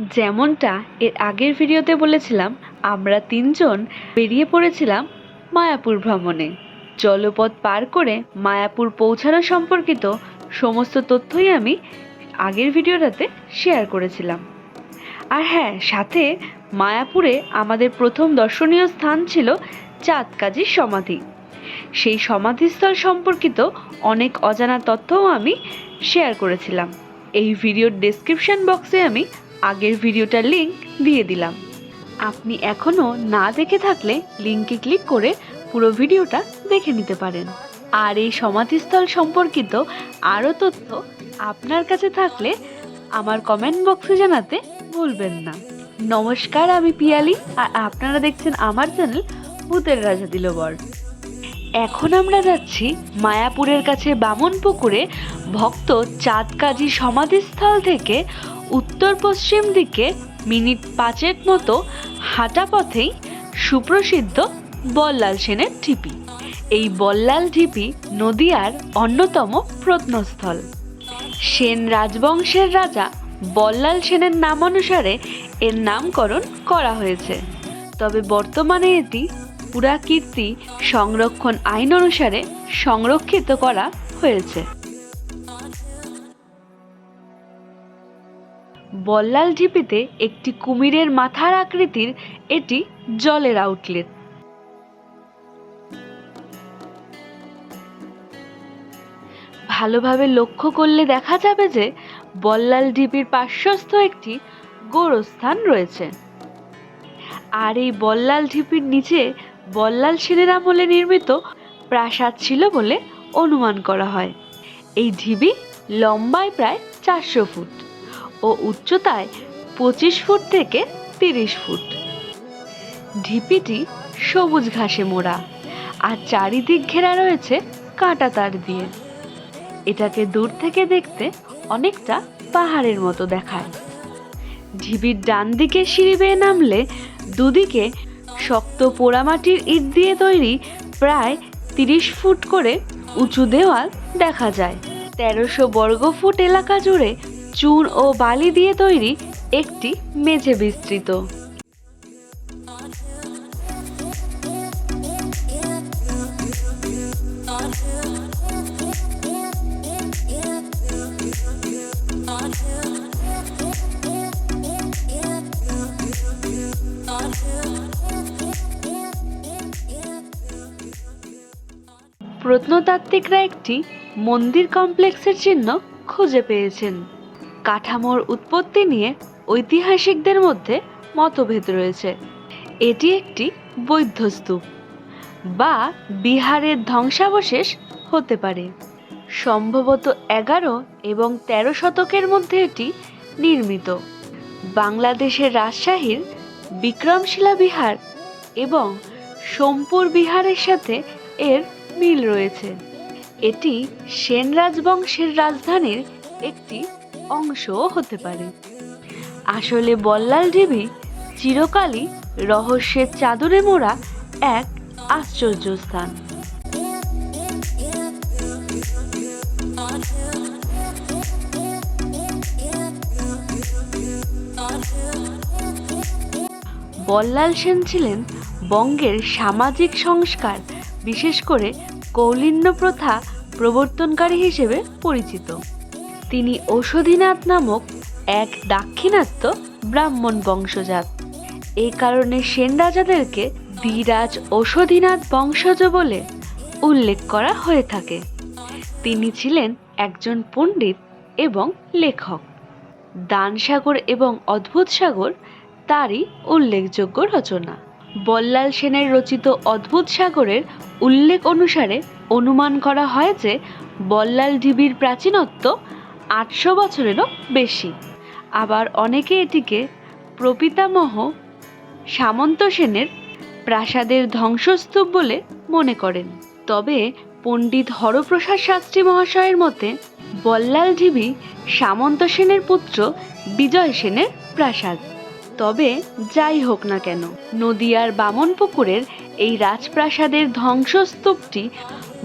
যেমনটা এর আগের ভিডিওতে বলেছিলাম, আমরা তিনজন বেরিয়ে পড়েছিলাম মায়াপুর ভ্রমণে। জলপথ পার করে মায়াপুর পৌঁছানো সম্পর্কিত সমস্ত তথ্যই আমি আগের ভিডিওটাতে শেয়ার করেছিলাম। আর হ্যাঁ সাথে মায়াপুরে আমাদের প্রথম দর্শনীয় স্থান ছিল চাঁদকাজির সমাধি। সেই সমাধিস্থল সম্পর্কিত অনেক অজানা তথ্যও আমি শেয়ার করেছিলাম। এই ভিডিওর ডেসক্রিপশন বক্সে আমি আগের ভিডিওটার লিংক দিয়ে দিলাম। আপনি এখনও না দেখে থাকলে লিংকে ক্লিক করে পুরো ভিডিওটা দেখে নিতে পারেন। আর এই সমাধিস্থল সম্পর্কিত আরও তথ্য আপনার কাছে থাকলে আমার কমেন্ট বক্সে জানাতে ভুলবেন না। নমস্কার, আমি পিয়ালি আর আপনারা দেখছেন আমার চ্যানেল ভূতের রাজা দিলবর এখন আমরা যাচ্ছি মায়াপুরের কাছে বামন পুকুরে ভক্ত চাঁদ চাঁদকাজি সমাধিস্থল থেকে উত্তর পশ্চিম দিকে মিনিট পাঁচেক মতো হাঁটা পথেই সুপ্রসিদ্ধ বল্লাল সেনের ঢিপি। এই বল্লাল ঢিপি নদিয়ার অন্যতম প্রত্নস্থল। সেন রাজবংশের রাজা বল্লাল সেনের নামানুসারে এর নামকরণ করা হয়েছে। তবে বর্তমানে এটি পুরাকীর্তি সংরক্ষণ আইন অনুসারে সংরক্ষিত করা হয়েছে। বল্লাল ঢিপিতে একটি কুমিরের মাথার আকৃতির এটি জলের আউটলেট। ভালোভাবে লক্ষ্য করলে দেখা যাবে যে বল্লাল ঢিপির পার্শ্বস্থ একটি গোরস্থান রয়েছে। আর এই বল্লাল ঢিপির নিচে বল্লাল সেনের আমলে নির্মিত প্রাসাদ ছিল বলে অনুমান করা হয়। এই ঢিবি লম্বায় প্রায় চারশো ফুট। ও উচ্চতায় পঁচিশ ফুট থেকে তিরিশ ফুট। ঢিপিটি সবুজ ঘাসে মোড়া আর চারিদিক ঘেরা রয়েছে কাঁটা তার দিয়ে। এটাকে দূর থেকে দেখতে অনেকটা পাহাড়ের মতো দেখায়। ঢিবির ডান দিকে সিঁড়ি বেয়ে নামলে দুদিকে শক্ত পোড়ামাটির ইট দিয়ে তৈরি প্রায় তিরিশ ফুট করে উঁচু দেওয়াল দেখা যায়। তেরোশো বর্গ ফুট এলাকা জুড়ে চুন ও বালি দিয়ে তৈরি একটি মেঝে বিস্তৃত। প্রত্নতাত্ত্বিকরা একটি মন্দির কমপ্লেক্সের চিহ্ন খুঁজে পেয়েছেন। কাঠামোর উৎপত্তি নিয়ে ঐতিহাসিকদের মধ্যে মতভেদ রয়েছে। এটি একটি বৌদ্ধ স্তূপ বা বিহারের ধ্বংসাবশেষ হতে পারে। সম্ভবত এগারো এবং তেরো শতকের মধ্যে এটি নির্মিত। বাংলাদেশের রাজশাহীর বিক্রমশিলা বিহার এবং সোমপুর বিহারের সাথে এর মিল রয়েছে। এটি সেন রাজবংশের রাজধানীর একটি অংশও হতে পারে। আসলে বল্লাল ঢিবি চিরকালই রহস্যের চাদরে মোড়া এক আশ্চর্য স্থান। বল্লাল সেন ছিলেন বঙ্গের সামাজিক সংস্কার, বিশেষ করে কৌলিন্য প্রথা প্রবর্তনকারী হিসেবে পরিচিত। তিনি ঔষধীনাথ নামক এক দাক্ষিণাত্য ব্রাহ্মণ বংশজাত। এই কারণে সেন রাজাদেরকে ধীরাজ ঔষধীনাথ বংশজ বলে উল্লেখ করা হয়ে থাকে। তিনি ছিলেন একজন পণ্ডিত এবং লেখক। দানসাগর এবং অদ্ভুত সাগর তারই উল্লেখযোগ্য রচনা। বল্লাল সেনের রচিত অদ্ভুত সাগরের উল্লেখ অনুসারে অনুমান করা হয় যে বল্লাল ঢিবির প্রাচীনত্ব আটশো বছরেরও বেশি। আবার অনেকে এটিকে প্রপিতামহ সামন্ত সেনের প্রাসাদের ধ্বংসস্তূপ বলে মনে করেন। তবে পণ্ডিত হরপ্রসাদ শাস্ত্রী মহাশয়ের মতে, বল্লাল ঢিবি সামন্ত সেনের পুত্র বিজয় সেনের প্রাসাদ। তবে যাই হোক না কেন, নদিয়ার বামনপুকুরের এই রাজপ্রাসাদের ধ্বংসস্তূপটি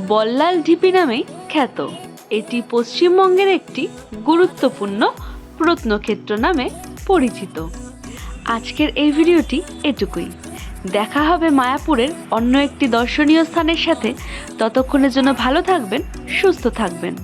বল্লাল ঢিপি নামেই খ্যাত। এটি পশ্চিমবঙ্গের একটি গুরুত্বপূর্ণ প্রত্নক্ষেত্র নামে পরিচিত। আজকের এই ভিডিওটি এটুকুই। দেখা হবে মায়াপুরের অন্য একটি দর্শনীয় স্থানের সাথে। ততক্ষণের জন্য ভালো থাকবেন, সুস্থ থাকবেন।